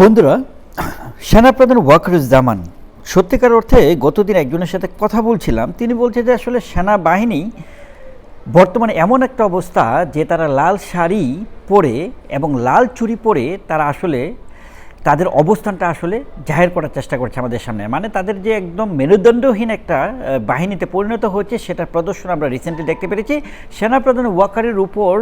বন্ধুরা, সেনাপ্রধান ওয়াকরুজ্জামান, সত্যিকার অর্থে গতদিন একজনের সাথে কথা বলছিলাম। তিনি বলছে যে আসলে সেনাবাহিনী বর্তমানে এমন একটা অবস্থা যে তারা লাল শাড়ি পরে এবং লাল চুরি পরে তারা আসলে তাদের অবস্থানটা আসলে জাহের করার চেষ্টা করছে আমাদের সামনে। মানে তাদের যে একদম মেরুদণ্ডহীন একটা বাহিনীতে পরিণত হয়েছে, সেটার প্রদর্শন আমরা রিসেন্টলি দেখতে পেরেছি। সেনাপ্রধান ওয়াকারের উপর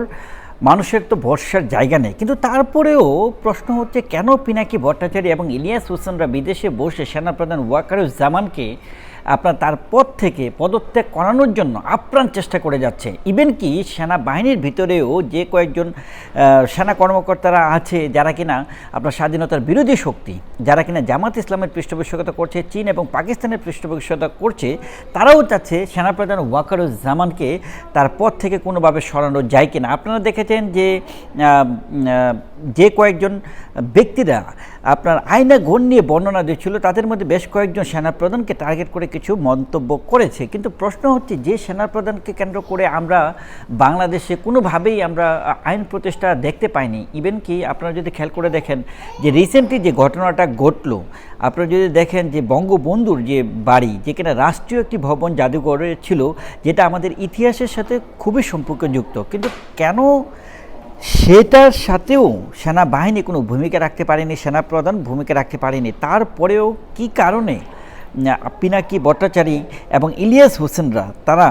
মানুষের তো ভরসার জায়গা নেই। কিন্তু তারপরেও প্রশ্ন হচ্ছে, কেন পিনাকি ভট্টাচার্য এবং ইলিয়াস হোসেনরা বিদেশে বসে সেনাপ্রধান ওয়াকারুজ্জামানকে আপনার তার পদ থেকে পদত্যাগ করানোর জন্য আপ্রাণ চেষ্টা করে যাচ্ছে। ইভেন কি সেনাবাহিনীর ভিতরেও যে কয়েকজন সেনা কর্মকর্তারা আছে যারা কিনা আপনার স্বাধীনতার বিরোধী শক্তি, যারা কিনা জামাত ইসলামের পৃষ্ঠপোষকতা করছে, চীন এবং পাকিস্তানের পৃষ্ঠপোষকতা করছে, তারাও চাচ্ছে সেনাপ্রধান ওয়াকারুজ্জামানকে তার পদ থেকে কোনোভাবে সরানো যায় কিনা। আপনারা দেখেছেন যে যে কয়েকজন ব্যক্তিরা আপনার আইনা গণ নিয়ে বর্ণনা দিচ্ছিল, তাদের মধ্যে বেশ কয়েকজন সেনাপ্রধানকে টার্গেট করে কিছু মন্তব্য করেছে, কিন্তু প্রশ্ন হচ্ছে যে সেনাপ্রধানকে কেন্দ্র করে আমরা বাংলাদেশে কোনোভাবেই আমরা আইন প্রতিষ্ঠা দেখতে পাইনি। ইভেন কি আপনারা যদি খেয়াল করে দেখেন যে রিসেন্টলি যে ঘটনাটা ঘটলো, আপনারা যদি দেখেন যে বঙ্গবন্ধুর যে বাড়ি, যে কিনা রাষ্ট্রীয় একটি ভবন জাদুঘরে ছিল, যেটা আমাদের ইতিহাসের সাথে খুবই সম্পর্কযুক্ত। কিন্তু কেন সেটার সাথেও সেনাবাহিনী কোনো ভূমিকা রাখতে পারেনি, সেনাপ্রধান ভূমিকা রাখতে পারেনি? তারপরেও কি কারণে পিনাকি ভট্টাচারী এবং ইলিয়াস হোসেনরা, তারা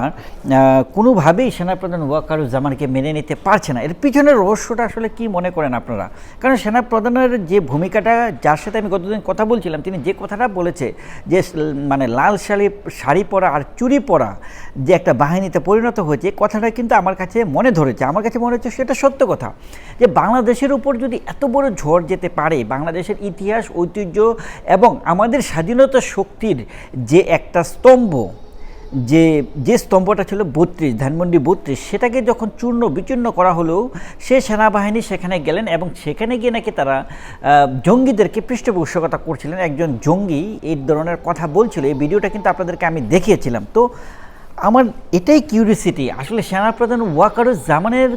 কোনোভাবেই সেনাপ্রধান ওয়াকারুজ্জামানকে মেনে নিতে পারছে না। এর পিছনের রহস্যটা আসলে কি মনে করেন আপনারা? কারণ সেনাপ্রধানের যে ভূমিকাটা, যার সাথে আমি গতদিন কথা বলছিলাম, তিনি যে কথাটা বলেছে যে মানে লাল শাড়ি শাড়ি পরা আর চুরি পরা যে একটা বাহিনীতে পরিণত হয়েছে কথাটা কিন্তু আমার কাছে মনে ধরেছে। আমার কাছে মনে হচ্ছে সেটা সত্য কথা। যে বাংলাদেশের উপর যদি এত বড় ঝড় যেতে পারে, বাংলাদেশের ইতিহাস, ঐতিহ্য এবং আমাদের স্বাধীনতা শক্তির যে একটা স্তম্ভ, যে যে স্তম্ভটা ছিল বত্রিশ, ধানমন্ডি বত্রিশ, সেটাকে যখন চূর্ণ বিচূর্ণ করা হলো, সে সেনাবাহিনী সেখানে গেলেন এবং সেখানে গিয়ে নাকি তারা জঙ্গিদেরকে পৃষ্ঠপোষকতা করছিলেন। একজন জঙ্গি এই ধরনের কথা বলছিল। এই ভিডিওটা কিন্তু আপনাদেরকে আমি দেখিয়েছিলাম। তো আমার এটাই কিউরিসিটি আসলে সেনাপ্রধান ওয়াকারুজ্জামানের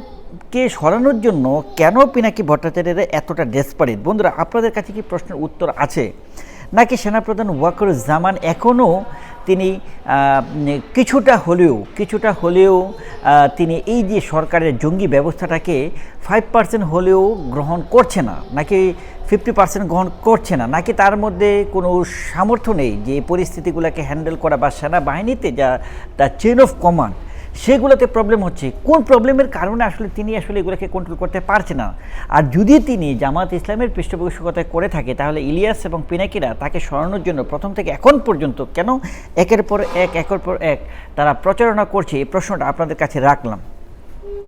কে সরানোর জন্য কেন পিনাকি ভট্টাচার্যের এতটা ডেসপারেট বন্ধুরা, আপনাদের কাছে কি প্রশ্নের উত্তর আছে? নাকি সেনাপ্রধান ওয়াকারুজ্জামান এখনও তিনি কিছুটা হলেও কিছুটা হলেও তিনি এই যে সরকারের জঙ্গি ব্যবস্থাটাকে ফাইভ পার্সেন্ট হলেও গ্রহণ করছে না, নাকি ফিফটি পার্সেন্ট গ্রহণ করছে না, নাকি তার মধ্যে কোনো সামর্থ্য নেই যে পরিস্থিতিগুলোকে হ্যান্ডেল করা বা সেনাবাহিনীতে যা, তার চেন অফ কমান্ড সেগুলোতে প্রবলেম হচ্ছে। কোন প্রবলেমের কারণে আসলে তিনি আসলে এগুলোকে কন্ট্রোল করতে পারছে না? আর যদি তিনি জামাত ইসলামের পৃষ্ঠপোষকতা করে থাকে, তাহলে ইলিয়াস এবং পিনাকিরা তাকে সরানোর জন্য প্রথম থেকে এখন পর্যন্ত কেন একের পর এক, একের পর এক তারা প্রচারণা করছে? এই প্রশ্নটা আপনাদের কাছে রাখলাম।